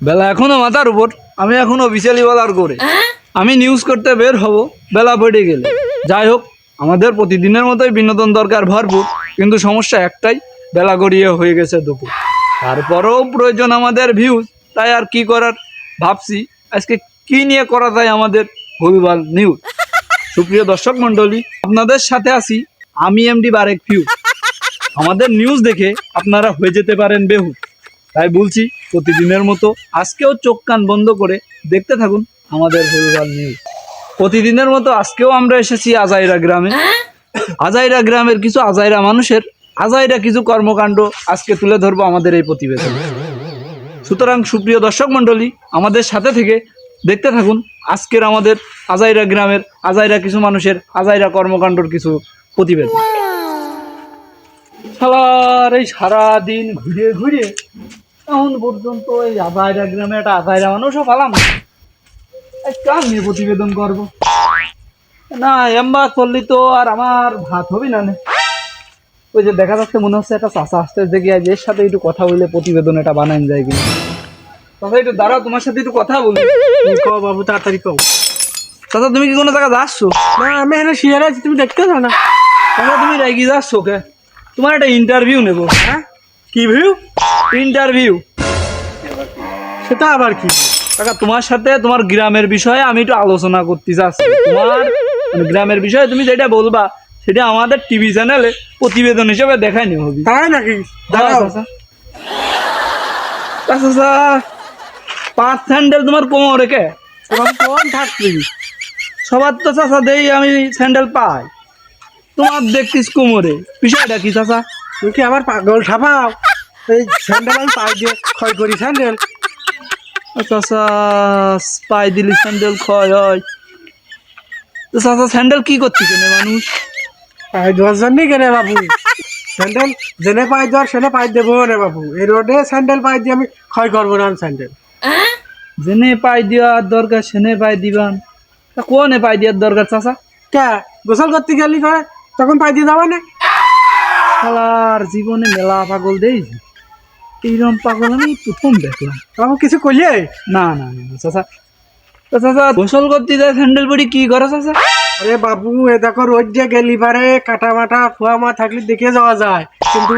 বেলা এখনও মাথার উপর আমি এখনও বিশালি বলার করে আমি নিউজ করতে বের হব বেলা বেড়ে গেলে। যাই হোক আমাদের প্রতিদিনের মতোই বিনোদন দরকার ভরপুর কিন্তু সমস্যা একটাই বেলা গড়িয়ে হয়ে গেছে দুপুর। তারপরেও প্রয়োজন আমাদের ভিউজ তাই আর কি করার? ভাবছি আজকে কি নিয়ে করা যায় আমাদের ভুলভাল নিউজ সুপ্রিয় দর্শক মণ্ডলী আপনাদের সাথে আছি আমি এমডি বারেক ফিউ আমাদের নিউজ দেখে আপনারা হয়ে যেতে পারেন বেহু তাই বলছি প্রতিদিনের মতো আজকেও চোখ কান বন্ধ করে দেখতে থাকুন আমাদের ভুলভাল নিউজ। প্রতিদিনের মতো আজকেও আমরা এসেছি আজাইরা গ্রামে। আজাইরা গ্রামের কিছু আজাইরা মানুষের আজাইরা কিছু কর্মকাণ্ড আজকে তুলে ধরবো আমাদের এই প্রতিবেদন। সুতরাং সুপ্রিয় দর্শক মণ্ডলী আমাদের সাথে থেকে দেখতে থাকুন আজকের আমাদের আজাইরা গ্রামের আজাইরা কিছু মানুষের আজাইরা কর্মকাণ্ডর কিছু প্রতিবেদন। এই সারাদিন ঘুরে ঘুরে এখন পর্যন্ত এই আজাইরা গ্রামে একটা আজাইরা মানুষও পালাম কার নিয়ে প্রতিবেদন করব? না এম্বা করলি তো আর আমার ভাত হবে না। ওই যে দেখা যাচ্ছে মনে হচ্ছে একটা চাষা আসতে দেখি আজ এর সাথে একটু কথা বলে প্রতিবেদন এটা বানান যায় কিনা। চাষা একটু দাঁড়াও তোমার সাথে একটু কথা বলি। কো বাবু তাড়াতাড়ি কও। চাষা তুমি কি কোনো জায়গায় যাচ্ছ? না আমি এখানে শুয়ে আছি তুমি দেখতে না? চাষা তুমি রাগি যাচ্ছ কে? তোমার একটা ইন্টারভিউ নেব। হ্যাঁ? কি ভিউ ইন্টারভিউ সেটা আবার কি? কাকা তোমার সাথে তোমার গ্রামের বিষয়ে আমি একটু আলোচনা করতে চাচ্ছি। তোমার মানে গ্রামের বিষয়ে তুমি যেটা বলবা সেটা আমাদের টিভি চ্যানেলে প্রতিবেদন হিসেবে দেখাই নিও হবে। তাই নাকি? চাচা পাঁচ স্যান্ডেল তোমার কোমরে কে? তোমার কোন থাকবি সবার তো চাচা দেই আমি স্যান্ডেল পাই। তোমার দেখতিস কোমরে। বিষয়টা কি চাচা? তুমি কি আমার পাগল? ছাপাও এই স্যান্ডেল আমি পাই দিয়ে ক্ষয় করি স্যান্ডেল। চাচা পাই দিলি স্যান্ডেল ক্ষয় হয়। তো চাচা স্যান্ডেল কি করতে কেনে মানুষ? পাই দেওয়ার জন্যই কেনে বাবু স্যান্ডেল জেনে পাই দেওয়ার সেনে পাই দেবো রে বাবু এই রোডে স্যান্ডেল পাই দিয়ে আমি ক্ষয় করব না স্যান্ডেল। জেনে পাই দেওয়ার দরকার সেনে পাই দিবান। তা কোনে পাই দেওয়ার দরকার চাচা? কে? গোসল করতে গেলি করে তখন পাই দিয়ে যাবা না। শালার জীবনে মেলা পাগল দেইছি। এইরকম পাগল আমি প্রথম দেখলাম। বাবু কিছু করলে না না না চাচা। চাচা গোসল করতে যায় স্যান্ডেল পরি কি করে চাচা? আরে বাবু এ দেখো রোজ যে গেলি পারে কাটা মাটা ফুয়া মা থাকলে দেখে যাওয়া যায়। কিন্তু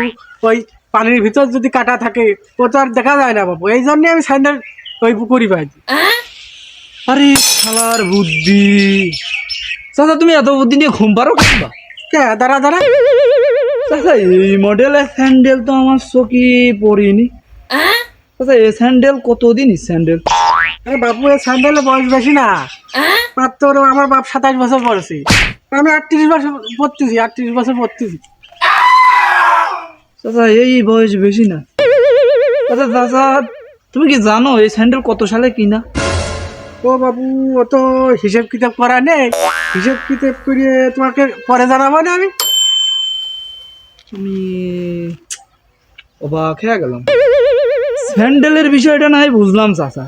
ওই পানির ভিতর যদি কাটা থাকে ও তো আর দেখা যায় না বাবু। এই জন্যই আমি স্যান্ডেল ওই পুকুরি পাই আরে শালার বুদ্ধি। চাচা তুমি এত বুদ্ধি নিয়ে ঘুম পারো কে? দাঁড়া দাঁড়া। চাচা এই মডেলের স্যান্ডেল তো আমার চোখে পড়িনি। চাচা এই স্যান্ডেল কতদিন স্যান্ডেল আরে বাবু এই স্যান্ডেলের বয়স বেশি না। মাত্র আমার বাপ সাতাশ বছর পড়েছি। আমি আটত্রিশ বছর পড়তেছি আটত্রিশ বছর পড়তেছি। চাচা এই বয়স বেশি না। চাচা চাচা তুমি কি জানো এই স্যান্ডেল কত সালে কিনা? ও বাবু অত তো হিসেব কিতাব করা নেই। হিসেব কিতাব করিয়ে তোমাকে পরে জানাব না আমি? তুমি অবাক হয়ে গেলাম। স্যান্ডেলের বিষয়টা নাই বুঝলাম চাচা।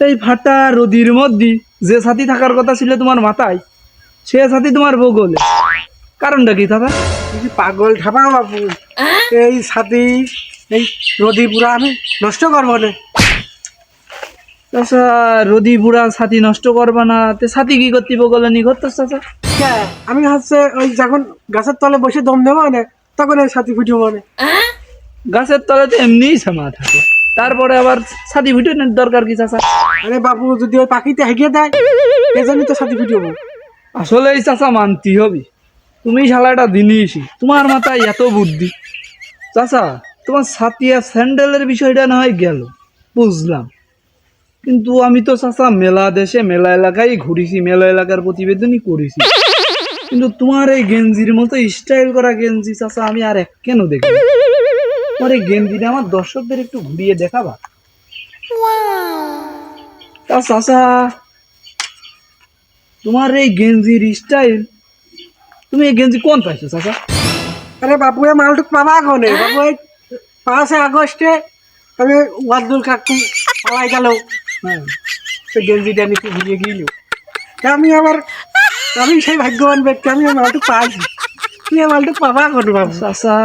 এই ফাটা রদির মধ্যে যে সাথী থাকার কথা ছিল তোমার মাথায় সে সাথী তোমার বগলে কারণটা কি কি পাগল ঠাপা বাবু এই সাথী এই রদি পুরা আমি নষ্ট করব না চাচা রদি বুড়া সাথী নষ্ট করবা না। তে সাথী কি করতে বগলে নি করতো চাচা। আমি হচ্ছে ওই যখন গাছের তলে বসে দম দেবো না তখন এই সাথী ফুটবো না। গাছের তলে তো এমনিই সামা থাকে। তারপরে আবার সাথী ভিটানোর দরকার কি চাচা? আরে বাবু যদি ওই পাখিতে হেগিয়ে দেয় এই জন্যই তো সাথী ফুটবো। আসলে এই চাচা মানতি হবে। তুমি শালাটা দিনিসই তোমার মাথায় এত বুদ্ধি। চাচা তোমার সাতিয়া স্যান্ডেলের বিষয়টা না হয় গেল। বুঝলাম। কিন্তু আমি তো চাচা মেলা দেশে মেলা এলাকায় ঘুরেছি মেলা এলাকার প্রতিবেদনই করেছি। কিন্তু তোমার এই গেঞ্জির মতো স্টাইল করা গেঞ্জি চাচা আমি আর এক কেন দেখি তোমার এই গেঞ্জিটা আমার দর্শকদের একটু ঘুরিয়ে দেখাবা? তা চাচা তোমার এই গেঞ্জির স্টাইল তুমি এই গেঞ্জি কোন পাইছো চাচা? আরে বাবু এই মালটুক পাবা কোনে বাবু এই পাঁচে আগস্টে আমি ওয়াদুল কাকু পালাই গেল। সে গেঞ্জিটা নিতে ভুলে গেল আমি আবার আমি সেই ভাগ্যবান ব্যক্তি আমি এই মালটুক পাইছি তুই এই পাবা কোনে বাবু? চাচা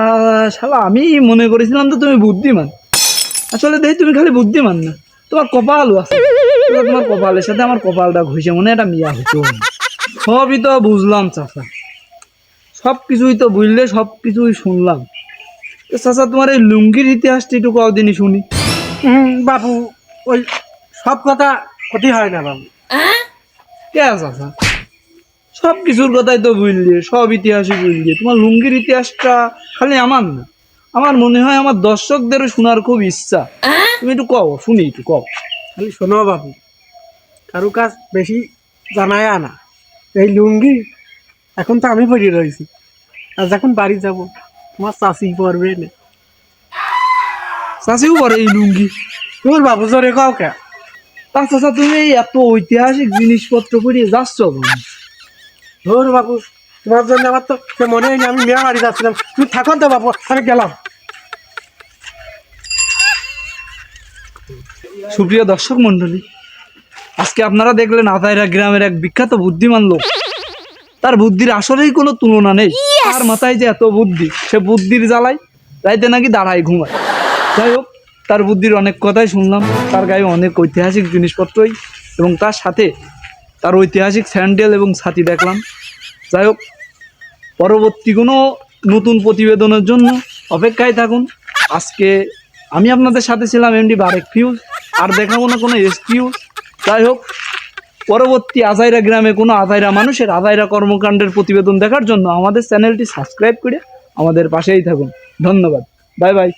শালা আমি মনে করেছিলাম তো তুমি বুদ্ধিমান। আসলে দেখি তুমি খালি বুদ্ধিমান না। তোমার কপালও আছে। তোমার কপালের সাথে আমার কপালটা ঘুষে মনে একটা মিয়া হতো সবই তো বুঝলাম চাচা। সব কিছুই তো বুঝলে সব কিছুই শুনলাম। তো চাচা তোমার এই লুঙ্গির ইতিহাসটা একটু কদিনই শুনি। বাবু ওই সব কথা ক্ষতি হয় না বাবু। কে চাচা সব কিছুর কথাই তো বুঝলে সব ইতিহাসই বুঝলে। তোমার লুঙ্গির ইতিহাসটা খালি আমার না। আমার মনে হয় আমার দর্শকদেরও শোনার খুব ইচ্ছা। তুমি একটু কও শুনি একটু কও। খালি শোনো বাবু কারু কাজ বেশি জানায় না এই লুঙ্গি এখন তো আমি পড়ে রয়েছি। আর যখন বাড়ি যাব তোমার চাষি পড়বে না। চাষিও পরে এই লুঙ্গি। তোমার বাবু জোরে কাও কে? তা চাচা তুমি এত ঐতিহাসিক জিনিসপত্র পড়িয়ে যাচ্ছ ধর বাবু তোমার জন্য আমার তো সে মনে হয়নি আমি মেয়ে বাড়ি যাচ্ছিলাম। তুমি থাকো তো বাবু আমি গেলাম। সুপ্রিয় দর্শক মন্ডলী আজকে আপনারা দেখলেন আতাইরা গ্রামের এক বিখ্যাত বুদ্ধিমান লোক। তার বুদ্ধির আসলেই কোনো তুলনা নেই। তার মাথায় যে এত বুদ্ধি সে বুদ্ধির জ্বালায় রাইতে নাকি দাঁড়ায় ঘুমায়। যাই হোক তার বুদ্ধির অনেক কথাই শুনলাম, তার গায়ে অনেক ঐতিহাসিক জিনিসপত্রই এবং তার সাথে তার ঐতিহাসিক স্যান্ডেল এবং ছাতি দেখলাম। যাই হোক, পরবর্তী কোনো নতুন প্রতিবেদনের জন্য অপেক্ষায় থাকুন। আজকে আমি আপনাদের সাথে ছিলাম এমডি বারেক ফিউজ, আর দেখাবো না কোনো এসকিউজ যাই হোক, পরবর্তী আজাইরা গ্রামে কোনো আজাইরা মানুষের আজাইরা কর্মকাণ্ডের প্রতিবেদন দেখার জন্য আমাদের চ্যানেলটি সাবস্ক্রাইব করে আমাদের পাশেই থাকুন। ধন্যবাদ। Bye bye.